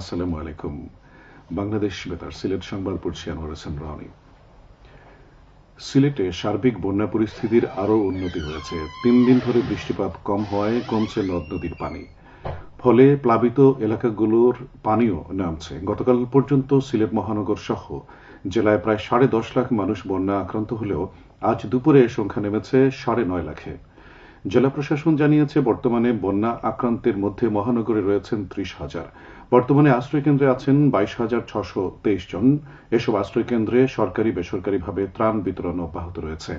আসসালামু আলাইকুম। বাংলাদেশ বেতার সিলেট সংবাদ পড়ছি আনোয়ার হোসেন রনি সিলেটে সার্বিক বন্যা পরিস্থিতির আরও উন্নতি হয়েছে। তিন দিন ধরে বৃষ্টিপাত কম হওয়ায় কমছে নদ নদীর পানি। ফলে প্লাবিত এলাকাগুলোর পানিও নামছে। গতকাল পর্যন্ত সিলেট মহানগর সহ জেলায় প্রায় সাড়ে দশ লাখ মানুষ বন্যা আক্রান্ত হলেও আজ দুপুরে সংখ্যা নেমেছে সাড়ে নয় লাখে। জেলা প্রশাসন জানিয়েছে, বর্তমানে বন্যা আক্রান্তের মধ্যে মহানগরে রয়েছেন ত্রিশ হাজার। বর্তমানে আশ্রয়কেন্দ্রে আছেন বাইশ হাজার ছশো তেইশ জন। এসব আশ্রয়কেন্দ্রে সরকারি, বেসরকারিভাবে ত্রাণ বিতরণ অব্যাহত রয়েছে।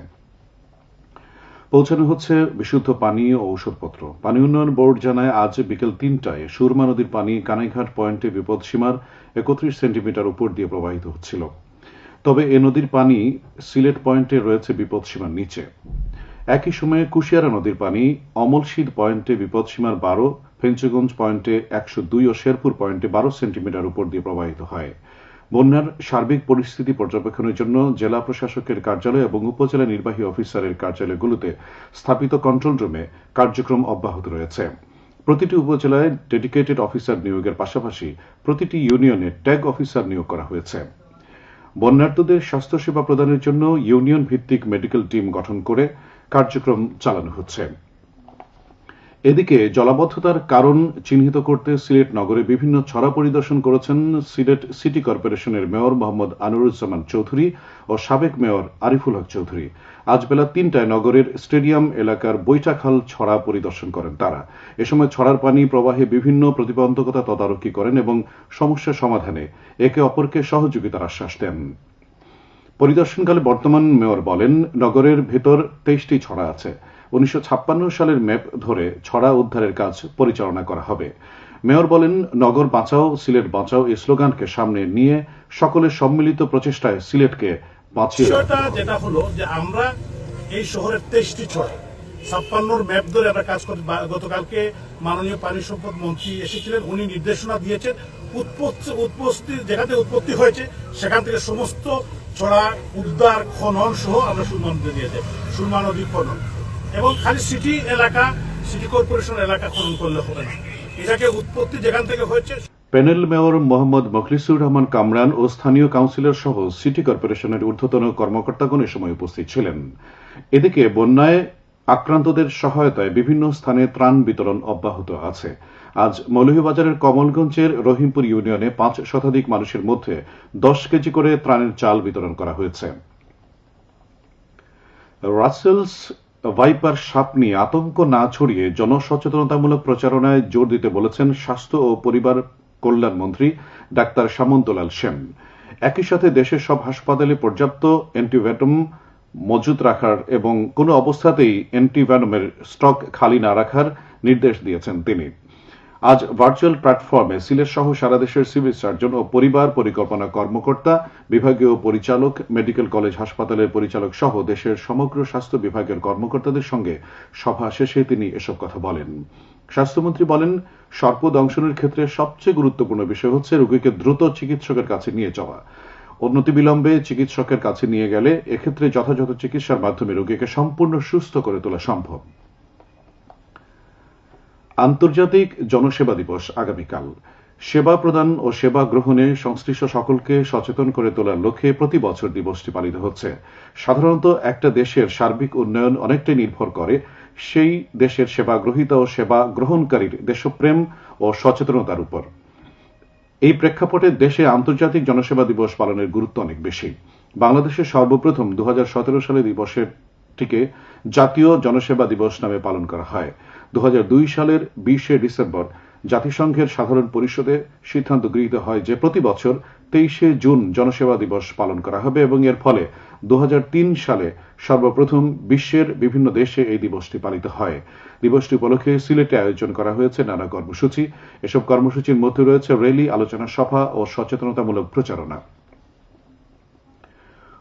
পৌঁছানো হচ্ছে বিশুদ্ধ পানি ও ঔষধপত্র। পানি উন্নয়ন বোর্ড জানায়, আজ বিকেল তিনটায় সুরমা নদীর পানি কানাইঘাট পয়েন্টে বিপদসীমার একত্রিশ সেন্টিমিটার উপর দিয়ে প্রবাহিত হচ্ছিল। তবে এ নদীর পানি সিলেট পয়েন্টে রয়েছে বিপদসীমার নিচে। একই সময়ে কুশিয়ারা নদীর পানি অমলশীদ পয়েন্টে বিপদসীমার বারো, ফেঞ্চগঞ্জ পয়েন্টে একশো দুই ও শেরপুর পয়েন্টে বারো সেন্টিমিটার উপর দিয়ে প্রবাহিত হয়। বন্যার সার্বিক পরিস্থিতি পর্যবেক্ষণের জন্য জেলা প্রশাসকের কার্যালয় এবং উপজেলা নির্বাহী অফিসারের কার্যালয়গুলোতে স্থাপিত কন্ট্রোল রুমে কার্যক্রম অব্যাহত রয়েছে। প্রতিটি উপজেলায় ডেডিকেটেড অফিসার নিয়োগের পাশাপাশি প্রতিটি ইউনিয়নে ট্যাগ অফিসার নিয়োগ করা হয়েছে। বন্যার্তদের স্বাস্থ্যসেবা প্রদানের জন্য ইউনিয়ন ভিত্তিক মেডিকেল টিম গঠন করে কার্যক্রম চালানো হচ্ছে। এদিকে জলাবদ্ধতার কারণ চিহ্নিত করতে সিলেট নগরে বিভিন্ন ছড়া পরিদর্শন করেছেন সিলেট সিটি কর্পোরেশনের মেয়র মোহাম্মদ আনুরুজ্জামান চৌধুরী ও সাবেক মেয়র আরিফুল হক চৌধুরী। আজ বেলা তিনটায় নগরের স্টেডিয়াম এলাকার বৈটাখাল ছড়া পরিদর্শন করেন তারা। এ সময় ছড়ার পানি প্রবাহে বিভিন্ন প্রতিবন্ধকতা তদারকি করেন এবং সমস্যা সমাধানে একে অপরকে সহযোগিতার আশ্বাস দেন। পরিদর্শনকালে বর্তমান মেয়র বলেন, নগরের ভেতর তেইশটি ছড়া আছে। উনিশশো ছাপ্পান্ন সালের ম্যাপ ধরে ছড়া উদ্ধারের কাজ পরিচালনা করা হবে। মেয়র বলেন, নগর বাঁচাও, সিলেট বাঁচাও এই স্লোগানকে সামনে নিয়ে সকলের সম্মিলিত প্রচেষ্টায় সিলেটকে বাঁচিয়ে যেটা হলো যে আমরা এই শহরের তেইশটি ছড়া। ছাপ্পান্নর ম্যাপ ধরে আমরা কাজ করি গতকালকে মাননীয় পানি সম্পদ মন্ত্রী এসেছিলেন, উনি নির্দেশনা দিয়েছেন, উৎপত্তি উৎপত্তি যেখানে উৎপত্তি হয়েছে, সেখান থেকে সমস্ত ছড়া উদ্ধার, খনন সহ আমরা সুরমা নদী দিয়েছে সুরমা নদী খনন। এবং খালি সিটি এলাকা সিটি কর্পোরেশন এলাকা খনন করলে হবে না। এটাকে উৎপত্তি যেখান থেকে হয়েছে, প্যানেল মেয়র মোহাম্মদ মখলিসুর রহমান কামরান ও স্থানীয় কাউন্সিলর সহ সিটি কর্পোরেশনের ঊর্ধ্বতন কর্মকর্তাগণ এ সময় উপস্থিত ছিলেন। এদিকে বন্যায় আক্রান্তদের সহায়তায় বিভিন্ন স্থানে ত্রাণ বিতরণ অব্যাহত আছে। আজ মৌলভীবাজারের কমলগঞ্জের রহিমপুর ইউনিয়নে পাঁচ শতাধিক মানুষের মধ্যে দশ কেজি করে ত্রাণের চাল বিতরণ করা হয়েছে। রাসেলস ভাইপার সাপ নিয়ে আতঙ্ক না ছড়িয়ে জনসচেতনতামূলক প্রচারণায় জোর দিতে বলেছেন স্বাস্থ্য ও পরিবার কল্যাণ মন্ত্রী ডাক্তার সামন্তলাল সেন। একই সাথে দেশের সব হাসপাতালে পর্যাপ্ত অ্যান্টিভ্যাটম মজুত রাখার এবং কোনো অবস্থাতেই অ্যান্টিভ্যানমের স্টক খালি না রাখার নির্দেশ দিয়েছেন তিনি। আজ ভার্চুয়াল প্ল্যাটফর্মে সিলেট সহ সারা দেশের সিভিল সার্জন ও পরিবার পরিকল্পনা কর্মকর্তা, বিভাগীয় পরিচালক, মেডিকেল কলেজ হাসপাতালের পরিচালক সহ দেশের সমগ্র স্বাস্থ্য বিভাগের কর্মকর্তাদের সঙ্গে সভা শেষে তিনি এসব কথা বলেন। স্বাস্থ্যমন্ত্রী বলেন সর্প দংশনের ক্ষেত্রে সবচেয়ে গুরুত্বপূর্ণ বিষয় হচ্ছে রোগীকে দ্রুত চিকিৎসকের কাছে নিয়ে যাওয়া। উন্নতি বিলম্বে চিকিৎসকের কাছে নিয়ে গেলে এক্ষেত্রে যথাযথ চিকিৎসার মাধ্যমে রোগীকে সম্পূর্ণ সুস্থ করে তোলা সম্ভব। আন্তর্জাতিক জনসেবা দিবস আগামীকাল। সেবা প্রদান ও সেবা গ্রহণে সংশ্লিষ্ট সকলকে সচেতন করে তোলার লক্ষ্যে প্রতি বছর দিবসটি পালিত হচ্ছে। সাধারণত একটা দেশের সার্বিক উন্নয়ন অনেকটাই নির্ভর করে, সেই দেশের সেবা গ্রহীতা ও সেবা গ্রহণকারীর দেশপ্রেম ও সচেতনতার উপর। এই প্রেক্ষাপটে দেশে আন্তর্জাতিক জনসেবা দিবস পালনের গুরুত্ব অনেক বেশি। বাংলাদেশে সর্বপ্রথম দু হাজার সতেরো সালে দিবসের টিকে জাতীয় জনসেবা দিবস নামে পালন করা হয়। দু হাজার দুই সালের বিশে ডিসেম্বর জাতিসংঘের সাধারণ পরিষদে সিদ্ধান্ত গৃহীত হয় যে প্রতি বছর তেইশে জুন জনসেবা দিবস পালন করা হবে এবং এর ফলে দু হাজার তিন সালে সর্বপ্রথম বিশ্বের বিভিন্ন দেশে এই দিবসটি পালিত হয়। দিবসটি উপলক্ষে সিলেটে আয়োজন করা হয়েছে নানা কর্মসূচি। এসব কর্মসূচির মধ্যে রয়েছে র্যালি, আলোচনা সভা ও সচেতনতামূলক প্রচারণা।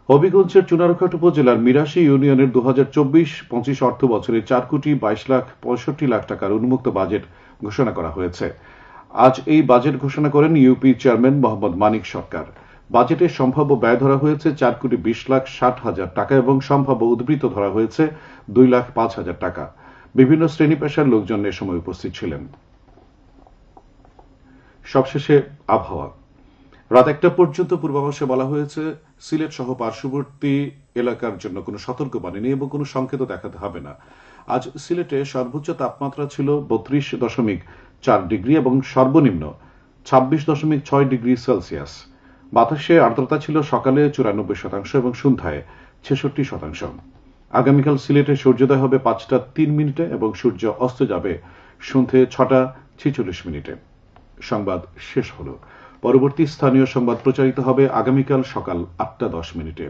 হবিগঞ্জের চুনারঘাট উপজেলার মিরাশি ইউনিয়নের দু হাজার চব্বিশ পঁচিশ অর্থ বছরে চার কোটি বাইশ লাখ পঁয়ষট্টি লাখ টাকার উন্মুক্ত বাজেট ঘোষণা করা হয়েছে। আজ এই বাজেট ঘোষণা করেন ইউপি চেয়ারম্যান মোহাম্মদ মানিক সরকার। বাজেটে সম্ভাব্য ব্যয় ধরা হয়েছে চার কোটি বিশ লাখ ষাট হাজার টাকা এবং সম্ভাব্য উদ্বৃত্ত ধরা হয়েছে দুই লাখ পাঁচ হাজার টাকা। বিভিন্ন শ্রেণি পেশার লোকজন এ সময় উপস্থিত ছিলেন। সবশেষে আবহাওয়া। রাত একটা পর্যন্ত পূর্বাভাসে বলা হয়েছে, সিলেট সহ পার্শ্ববর্তী এলাকার জন্য কোনো সতর্কবাণী নেই এবং কোনো সংকেত দেখাতে হবে না। আজ সিলেটে সর্বোচ্চ তাপমাত্রা ছিল বত্রিশ দশমিক চার ডিগ্রি এবং সর্বনিম্ন ছাব্বিশ দশমিক ছয় ডিগ্রি সেলসিয়াস। বাতাসে আর্দ্রতা ছিল সকালে চুরানব্বই শতাংশ এবং সন্ধ্যায় ছেষট্টি শতাংশ। আগামীকাল সিলেটে সূর্যোদয় হবে পাঁচটা তিন মিনিটে এবং সূর্য অস্ত যাবে সন্ধে ছটা ছেচল্লিশ মিনিটে। সংবাদ শেষ হলো। পরবর্তী স্থানীয় সংবাদ প্রচারিত হবে আগামীকাল সকাল আটটা দশ মিনিটে।